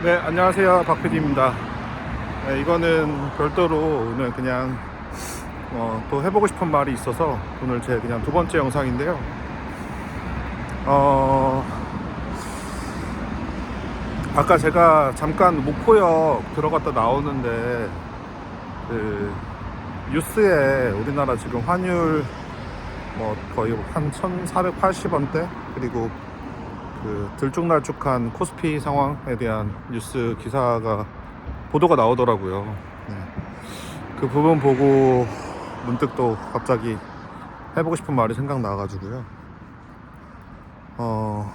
네, 안녕하세요. 박PD입니다. 네, 이거는 별도로 오늘 그냥 어, 또 해보고 싶은 말이 있어서 오늘 제 그냥 두 번째 영상인데요. 어, 아까 제가 잠깐 목포역 들어갔다 나오는데 그 뉴스에 우리나라 지금 환율 뭐 거의 한 1,480원대 그리고 그 들쭉날쭉한 코스피 상황에 대한 뉴스 기사가 보도가 나오더라고요. 네. 그 부분 보고 문득 또 갑자기 해보고 싶은 말이 생각나가지고요. 어,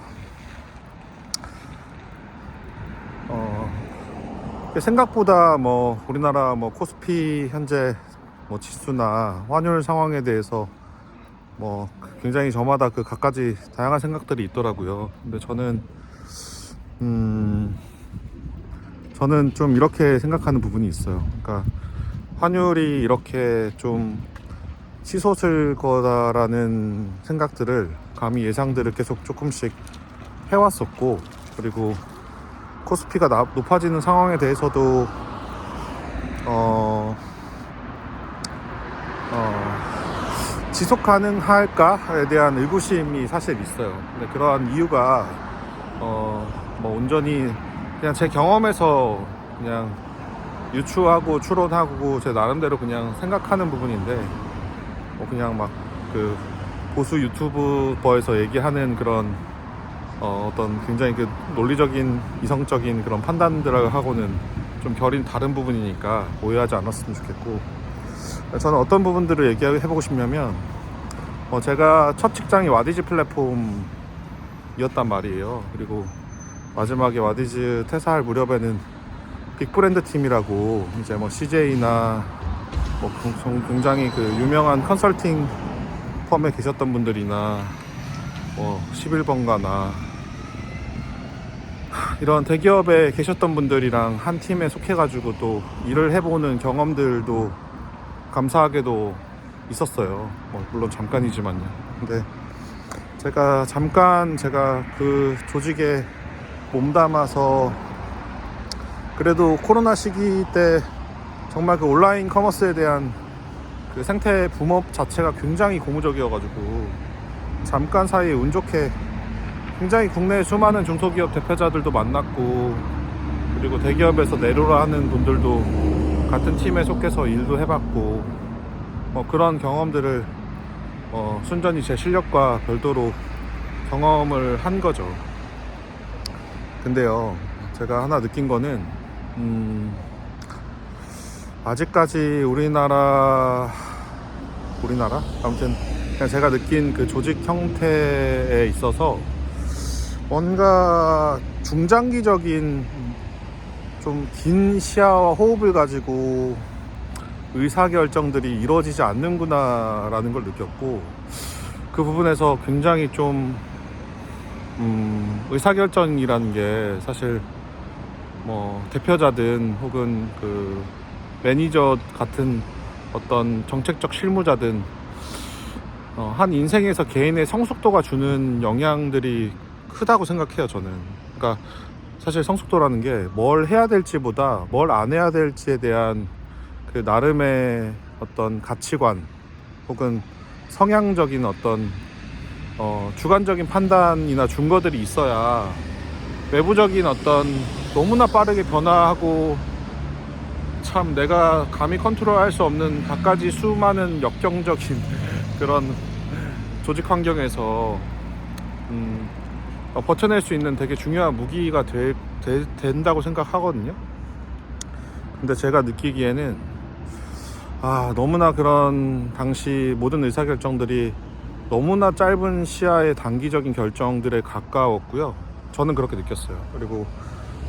어, 생각보다 뭐 우리나라 뭐 코스피 현재 뭐 지수나 환율 상황에 대해서 뭐 굉장히 저마다 그 각가지 다양한 생각들이 있더라고요. 근데 저는 음 저는 좀 이렇게 생각하는 부분이 있어요. 그러니까 환율이 이렇게 좀 치솟을 거다라는 생각들을 감히 예상들을 계속 조금씩 해왔었고 그리고 코스피가 나- 높아지는 상황에 대해서도 어, 어, 지속 가능할까에 대한 의구심이 사실 있어요. 근데 그러한 이유가 어, 뭐 온전히 그냥 제 경험에서 그냥 유추하고 추론하고 제 나름대로 그냥 생각하는 부분인데 뭐 그냥 막 그 보수 유튜버에서 얘기하는 그런 어, 어떤 굉장히 그 논리적인 이성적인 그런 판단들하고는 좀 결이 다른 부분이니까 오해하지 않았으면 좋겠고 저는 어떤 부분들을 얘기해보고 싶냐면 어, 제가 첫 직장이 와디즈 플랫폼이었단 말이에요. 그리고 마지막에 와디즈 퇴사할 무렵에는 빅브랜드 팀이라고 이제 뭐 CJ나 뭐 공- 굉장히 그 유명한 컨설팅 펌에 계셨던 분들이나 뭐 11번가나 이런 대기업에 계셨던 분들이랑 한 팀에 속해가지고 또 일을 해보는 경험들도 감사하게도 있었어요. 뭐 물론 잠깐이지만요. 근데 제가 잠깐 제가 그 조직에 몸담아서 그래도 코로나 시기 때 정말 그 온라인 커머스에 대한 그 생태 붐업 자체가 굉장히 고무적이어가지고 잠깐 사이에 운 좋게 굉장히 국내 수많은 중소기업 대표자들도 만났고 그리고 대기업에서 내로라 하는 분들도 같은 팀에 속해서 일도 해봤고 뭐 그런 경험들을 어, 순전히 제 실력과 별도로 경험을 한 거죠. 근데요, 제가 하나 느낀 거는 음, 아직까지 우리나라 우리나라 아무튼 그냥 제가 느낀 그 조직 형태에 있어서 뭔가 중장기적인 좀 긴 시야와 호흡을 가지고 의사결정들이 이루어지지 않는구나라는 걸 느꼈고 그 부분에서 굉장히 좀 음, 의사결정이라는 게 사실 뭐 대표자든 혹은 그 매니저 같은 어떤 정책적 실무자든 어, 한 인생에서 개인의 성숙도가 주는 영향들이 크다고 생각해요 저는. 그러니까 사실 성숙도라는 게 뭘 해야 될지보다 뭘 안 해야 될지에 대한 그 나름의 어떤 가치관 혹은 성향적인 어떤 어, 주관적인 판단이나 준거들이 있어야 외부적인 어떤 너무나 빠르게 변화하고 참 내가 감히 컨트롤할 수 없는 갖가지 수많은 역경적인 그런 조직 환경에서 음, 어, 버텨낼 수 있는 되게 중요한 무기가 되, 되- 된다고 생각하거든요. 근데 제가 느끼기에는 아 너무나 그런 당시 모든 의사결정들이 너무나 짧은 시야의 단기적인 결정들에 가까웠고요. 저는 그렇게 느꼈어요. 그리고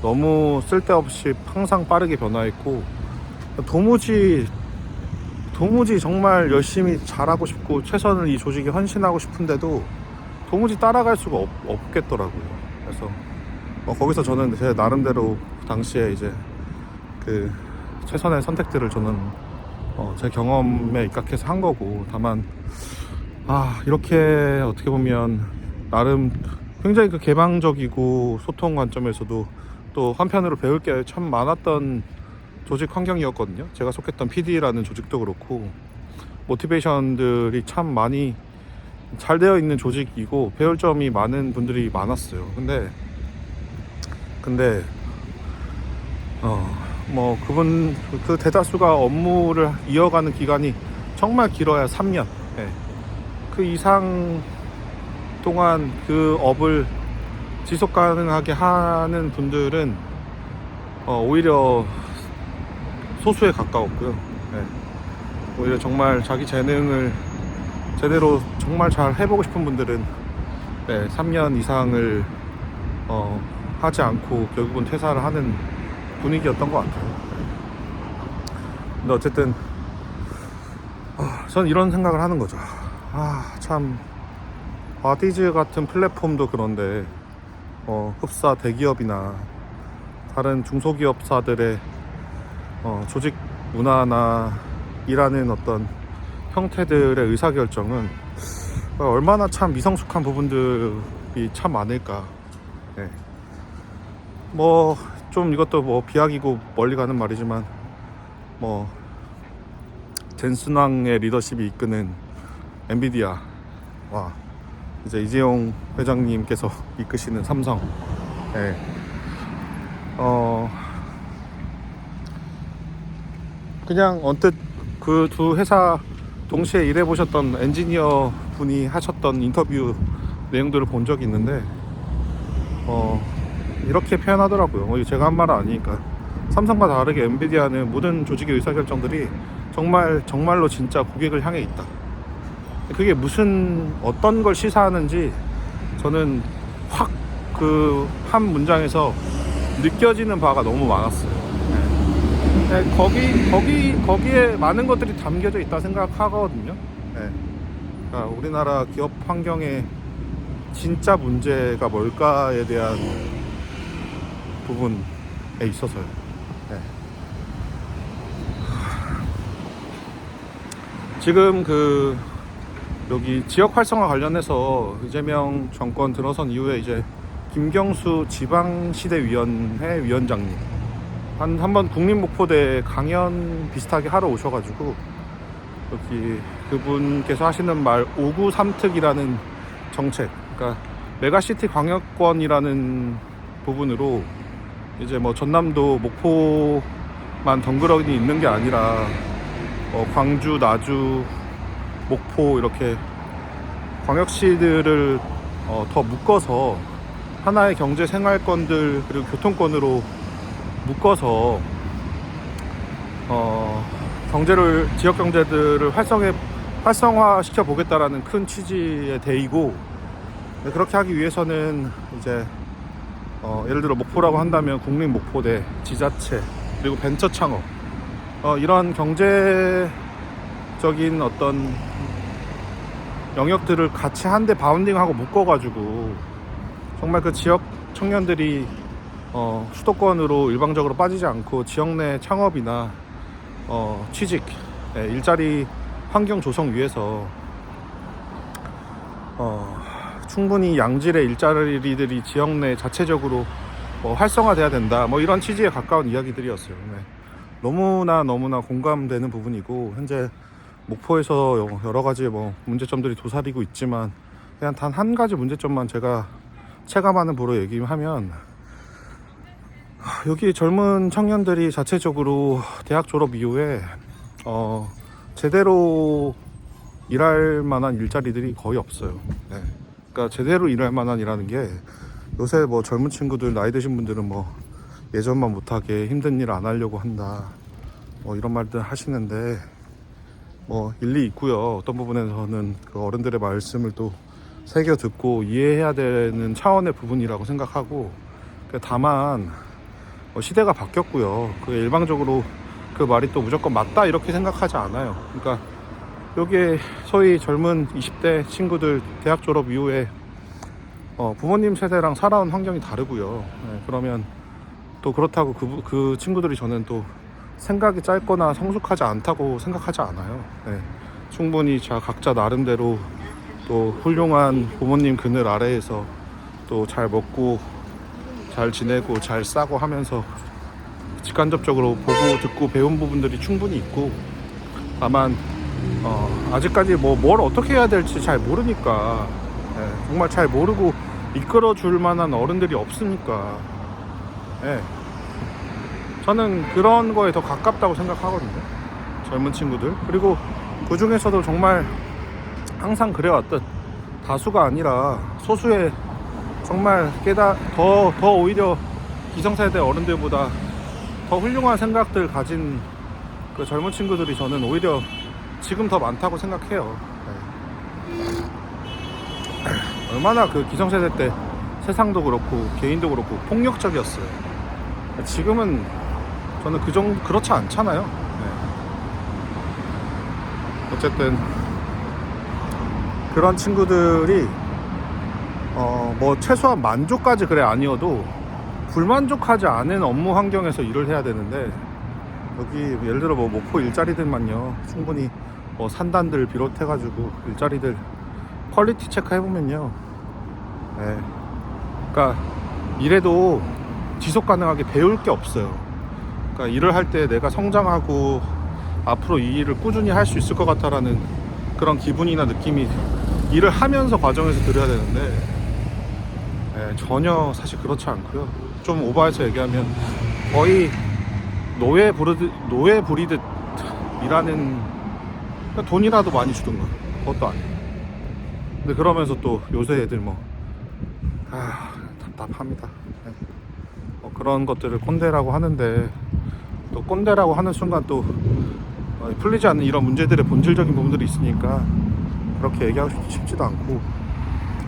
너무 쓸데없이 항상 빠르게 변화했고 도무지 도무지 정말 열심히 잘하고 싶고 최선을 이 조직에 헌신하고 싶은데도 도무지 따라갈 수가 없, 없겠더라고요. 그래서 뭐 거기서 저는 제 나름대로 당시에 이제 그 최선의 선택들을 저는 어, 제 경험에 입각해서 한 거고 다만 아 이렇게 어떻게 보면 나름 굉장히 그 개방적이고 소통 관점에서도 또 한편으로 배울 게 참 많았던 조직 환경이었거든요. 제가 속했던 PD라는 조직도 그렇고 모티베이션들이 참 많이 잘 되어 있는 조직이고 배울 점이 많은 분들이 많았어요. 근데 근데 어 뭐 그분 그 대다수가 업무를 이어가는 기간이 정말 길어야 3년. 예. 그 이상 동안 그 업을 지속 가능하게 하는 분들은 어, 오히려 소수에 가까웠고요. 예. 오히려 정말 자기 재능을 제대로 정말 잘 해보고 싶은 분들은 네, 3년 이상을 어, 하지 않고 결국은 퇴사를 하는 분위기였던 것 같아요. 근데 어쨌든 아, 전 이런 생각을 하는 거죠. 아, 참 바디즈 같은 플랫폼도 그런데 어, 흡사 대기업이나 다른 중소기업사들의 어, 조직 문화나 일하는 어떤 형태들의 의사결정은 얼마나 참 미성숙한 부분들이 참 많을까. 네. 뭐, 좀 이것도 뭐 비약이고 멀리 가는 말이지만, 뭐, 젠순왕의 리더십이 이끄는 엔비디아, 와, 이제 이재용 회장님께서 이끄시는 삼성, 네. 어, 그냥 언뜻 그 두 회사 동시에 일해 보셨던 엔지니어 분이 하셨던 인터뷰 내용들을 본 적이 있는데 어 이렇게 표현하더라고요. 어, 제가 한 말은 아니니까 삼성과 다르게 엔비디아는 모든 조직의 의사결정들이 정말 정말로 진짜 고객을 향해 있다. 그게 무슨 어떤 걸 시사하는지 저는 확 그 한 문장에서 느껴지는 바가 너무 많았어요. 네, 거기 거기 거기에 많은 것들이 담겨져 있다 생각하거든요. 네. 그러니까 우리나라 기업 환경의 진짜 문제가 뭘까에 대한 부분에 있어서요. 네. 지금 그 여기 지역 활성화 관련해서 이재명 정권 들어선 이후에 이제 김경수 지방시대위원회 위원장님 한 한 번 국립목포대 강연 비슷하게 하러 오셔가지고 여기 그분께서 하시는 말 5구 3특이라는 정책 그러니까 메가시티 광역권이라는 부분으로 이제 뭐 전남도 목포만 덩그러니 있는 게 아니라 어, 광주 나주 목포 이렇게 광역시들을 어, 더 묶어서 하나의 경제 생활권들 그리고 교통권으로 묶어서 어, 경제를 지역 경제들을 활성해 활성화 시켜 보겠다라는 큰 취지의 대의고 네, 그렇게 하기 위해서는 이제 어, 예를 들어 목포라고 한다면 국민 목포대 지자체 그리고 벤처 창업. 어, 이런 경제적인 어떤 영역들을 같이 한데 바운딩하고 묶어가지고 정말 그 지역 청년들이 어, 수도권으로 일방적으로 빠지지 않고 지역 내 창업이나 어, 취직, 예, 일자리 환경 조성 위해서 어, 충분히 양질의 일자리들이 지역 내 자체적으로 뭐 활성화돼야 된다. 뭐 이런 취지에 가까운 이야기들이었어요. 네. 너무나 너무나 공감되는 부분이고 현재 목포에서 여러 가지 뭐 문제점들이 도사리고 있지만 그냥 단 한 가지 문제점만 제가 체감하는 부로 얘기하면 여기 젊은 청년들이 자체적으로 대학 졸업 이후에 어, 제대로 일할 만한 일자리들이 거의 없어요. 네. 그러니까 제대로 일할 만한 일하는 게 요새 뭐 젊은 친구들 나이 드신 분들은 뭐 예전만 못하게 힘든 일 안 하려고 한다. 뭐 이런 말들 하시는데 뭐 일리 있고요. 어떤 부분에서는 그 어른들의 말씀을 또 새겨 듣고 이해해야 되는 차원의 부분이라고 생각하고 그 다만 어, 시대가 바뀌었고요. 그 일방적으로 그 말이 또 무조건 맞다 이렇게 생각하지 않아요. 그러니까 여기에 소위 젊은 20대 친구들 대학 졸업 이후에 어, 부모님 세대랑 살아온 환경이 다르고요. 네, 그러면 또 그렇다고 그, 그 친구들이 저는 또 생각이 짧거나 성숙하지 않다고 생각하지 않아요. 네, 충분히 자 각자 나름대로 또 훌륭한 부모님 그늘 아래에서 또 잘 먹고 잘 지내고 잘 싸고 하면서 직간접적으로 보고 듣고 배운 부분들이 충분히 있고 다만 어, 아직까지 뭐 뭘 어떻게 해야 될지 잘 모르니까 예, 정말 잘 모르고 이끌어 줄 만한 어른들이 없으니까 예. 저는 그런 거에 더 가깝다고 생각하거든요 젊은 친구들 그리고 그 중에서도 정말 항상 그래왔듯 다수가 아니라 소수의 정말 깨다 더, 더 오히려 기성세대 어른들보다 더 훌륭한 생각들 가진 그 젊은 친구들이 저는 오히려 지금 더 많다고 생각해요. 네. 얼마나 그 기성세대 때 세상도 그렇고 개인도 그렇고 폭력적이었어요. 지금은 저는 그 정도 그렇지 않잖아요. 네. 어쨌든 그런 친구들이 어 뭐 최소한 만족까지 그래 아니어도 불만족하지 않은 업무 환경에서 일을 해야 되는데 여기 예를 들어 뭐 목포 일자리들만요. 충분히 뭐 산단들 비롯해 가지고 일자리들 퀄리티 체크 해보면요. 예. 그러니까 일해도 지속 가능하게 배울 게 없어요. 그러니까 일을 할 때 내가 성장하고 앞으로 이 일을 꾸준히 할 수 있을 것 같다라는 그런 기분이나 느낌이 일을 하면서 과정에서 들어야 되는데 예, 전혀 사실 그렇지 않고요. 좀 오버해서 얘기하면 거의 노예 부르듯 노예 부리듯 일하는 그러니까 돈이라도 많이 주든가 그것도 아니고. 근데 그러면서 또 요새 애들 뭐 아, 답답합니다. 예. 뭐 그런 것들을 꼰대라고 하는데 또 꼰대라고 하는 순간 또 어, 풀리지 않는 이런 문제들의 본질적인 부분들이 있으니까 그렇게 얘기하고 싶- 싶지도 않고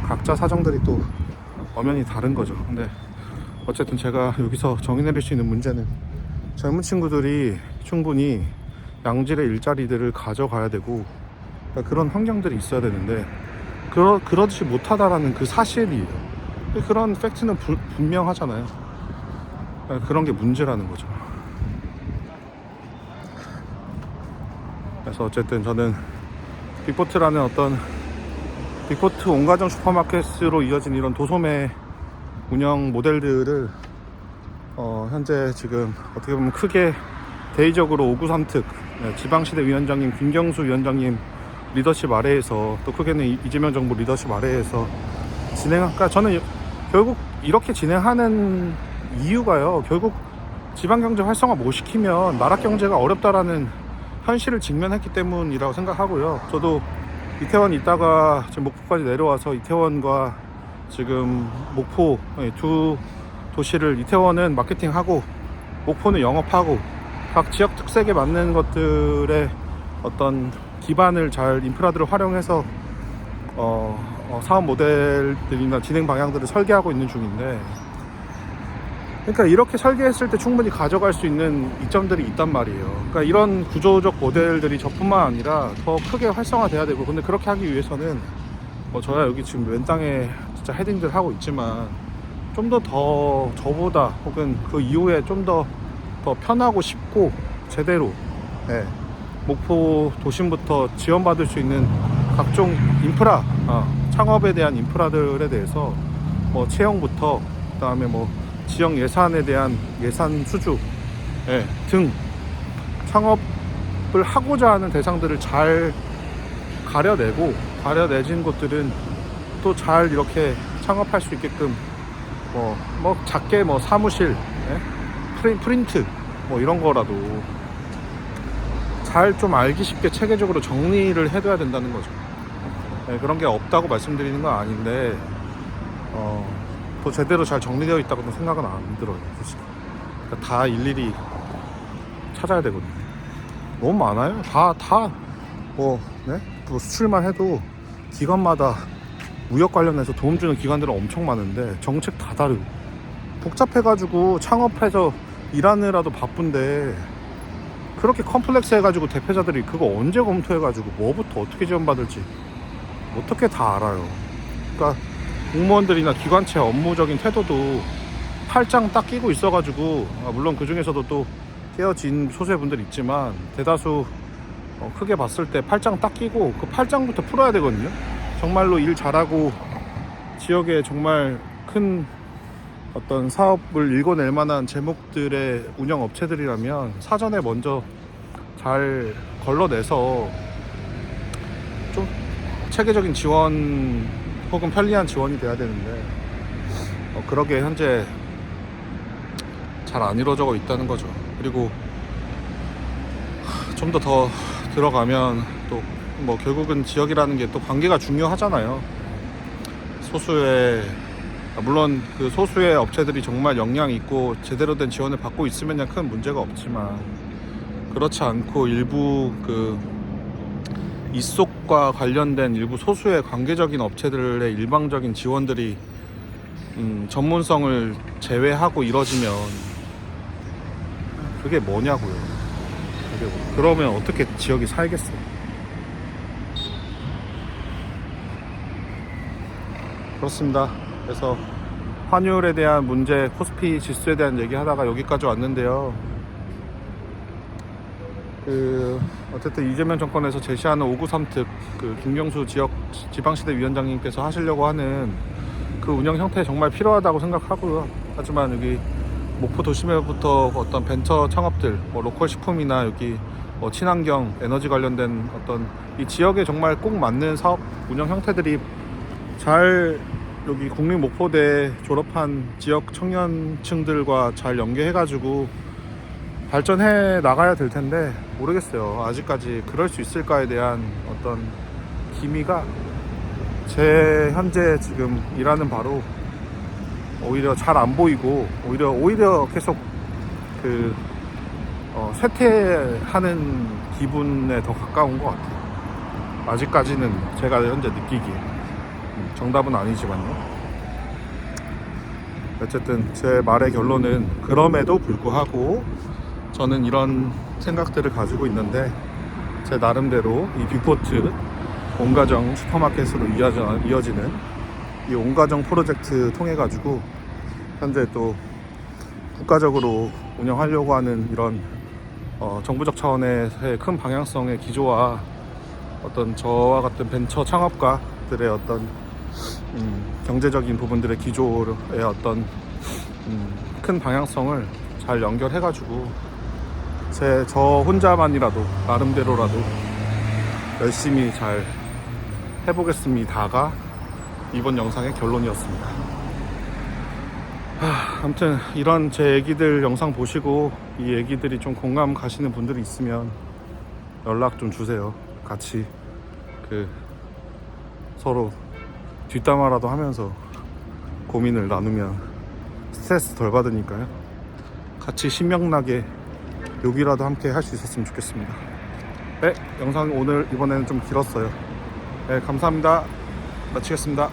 각자 사정들이 또 엄연히 다른 거죠. 근데 어쨌든 제가 여기서 정의 내릴 수 있는 문제는 젊은 친구들이 충분히 양질의 일자리들을 가져가야 되고 그러니까 그런 환경들이 있어야 되는데 그러, 그러지 못하다라는 그 사실이에요. 그런 팩트는 부- 분명하잖아요. 그러니까 그런 게 문제라는 거죠. 그래서 어쨌든 저는 빅포트라는 어떤 빅포트 온가정 슈퍼마켓으로 이어진 이런 도소매 운영 모델들을 어, 현재 지금 어떻게 보면 크게 대의적으로 오구삼특 네, 지방시대 위원장님 김경수 위원장님 리더십 아래에서 또 크게는 이- 이재명 정부 리더십 아래에서 진행할까 저는 결국 이렇게 진행하는 이유가요 결국 지방경제 활성화 못 시키면 나라 경제가 어렵다라는 현실을 직면했기 때문이라고 생각하고요. 저도 이태원 있다가 지금 목포까지 내려와서 이태원과 지금 목포 예, 두 도시를 이태원은 마케팅하고 목포는 영업하고 각 지역 특색에 맞는 것들의 어떤 기반을 잘 인프라들을 활용해서 어, 어, 사업 모델들이나 진행 방향들을 설계하고 있는 중인데 그러니까 이렇게 설계했을 때 충분히 가져갈 수 있는 이점들이 있단 말이에요. 그러니까 이런 구조적 모델들이 저뿐만 아니라 더 크게 활성화돼야 되고, 근데 그렇게 하기 위해서는 뭐 저야 여기 지금 왼 땅에 진짜 헤딩들 하고 있지만 좀 더 더 저보다 혹은 그 이후에 좀 더 더 편하고 쉽고 제대로 예, 목포 도심부터 지원받을 수 있는 각종 인프라 어, 창업에 대한 인프라들에 대해서 뭐 채용부터 그다음에 뭐 지역 예산에 대한 예산 수주 예, 등 창업을 하고자 하는 대상들을 잘 가려내고 가려내진 곳들은 또 잘 이렇게 창업할 수 있게끔 뭐, 뭐 작게 뭐 사무실 예? 프린, 프린트 뭐 이런 거라도 잘 좀 알기 쉽게 체계적으로 정리를 해둬야 된다는 거죠. 예, 그런 게 없다고 말씀드리는 건 아닌데 어, 또 제대로 잘 정리되어 있다고는 생각은 안 들어요, 솔직히. 그러니까 다 일일이 찾아야 되거든요. 너무 많아요. 다, 다, 뭐, 네? 뭐 수출만 해도 기관마다 무역 관련해서 도움 주는 기관들은 엄청 많은데 정책 다 다르고 복잡해가지고 창업해서 일하느라도 바쁜데 그렇게 컴플렉스 해가지고 대표자들이 그거 언제 검토해가지고 뭐부터 어떻게 지원받을지 어떻게 다 알아요. 그러니까 공무원들이나 기관체 업무적인 태도도 팔짱 딱 끼고 있어가지고 아, 물론 그 중에서도 또 깨어진 소수의 분들 있지만 대다수 어, 크게 봤을 때 팔짱 딱 끼고 그 팔짱부터 풀어야 되거든요. 정말로 일 잘하고 지역에 정말 큰 어떤 사업을 읽어낼 만한 제목들의 운영 업체들이라면 사전에 먼저 잘 걸러내서 좀 체계적인 지원 혹은 편리한 지원이 돼야 되는데 어, 그러게 현재 잘 안 이루어져 있다는 거죠. 그리고 좀 더 더 들어가면 또 뭐 결국은 지역이라는 게 또 관계가 중요하잖아요. 소수의 아, 물론 그 소수의 업체들이 정말 역량 있고 제대로 된 지원을 받고 있으면 큰 문제가 없지만 그렇지 않고 일부 그 이속과 관련된 일부 소수의 관계적인 업체들의 일방적인 지원들이 음, 전문성을 제외하고 이뤄지면 그게 뭐냐고요. 그게 뭐- 그러면 어떻게 지역이 살겠어? 그렇습니다. 그래서 환율에 대한 문제, 코스피 지수에 대한 얘기하다가 여기까지 왔는데요. 그 어쨌든 이재명 정권에서 제시하는 593특 그 김경수 지역 지방시대 위원장님께서 하시려고 하는 그 운영 형태 정말 필요하다고 생각하고요. 하지만 여기 목포 도심에부터 어떤 벤처 창업들, 뭐 로컬 식품이나 여기 뭐 친환경 에너지 관련된 어떤 이 지역에 정말 꼭 맞는 사업 운영 형태들이 잘 여기 국립 목포대 졸업한 지역 청년층들과 잘 연계해가지고 발전해 나가야 될 텐데 모르겠어요. 아직까지 그럴 수 있을까에 대한 어떤 기미가 제 현재 지금 일하는 바로 오히려 잘 안 보이고 오히려 오히려 계속 그 어, 쇠퇴하는 기분에 더 가까운 것 같아요. 아직까지는 제가 현재 느끼기에 음, 정답은 아니지만요. 어쨌든 제 말의 결론은 그럼에도 불구하고 저는 이런 생각들을 가지고 있는데 제 나름대로 이 뷰포트 온가정 슈퍼마켓으로 이어져, 이어지는 이 온가정 프로젝트 통해 가지고 현재 또 국가적으로 운영하려고 하는 이런 어, 정부적 차원에서의 큰 방향성의 기조와 어떤 저와 같은 벤처 창업가들의 어떤 음, 경제적인 부분들의 기조의 어떤 음, 큰 방향성을 잘 연결해 가지고 제 저 혼자만이라도 나름대로라도 열심히 잘 해보겠습니다가 이번 영상의 결론이었습니다. 하, 아무튼 이런 제 얘기들 영상 보시고 이 얘기들이 좀 공감 가시는 분들이 있으면 연락 좀 주세요. 같이 그 서로 뒷담화라도 하면서 고민을 나누면 스트레스 덜 받으니까요. 같이 신명나게 욕이라도 함께 할 수 있었으면 좋겠습니다. 네, 영상 오늘 이번에는 좀 길었어요. 네, 감사합니다. 마치겠습니다.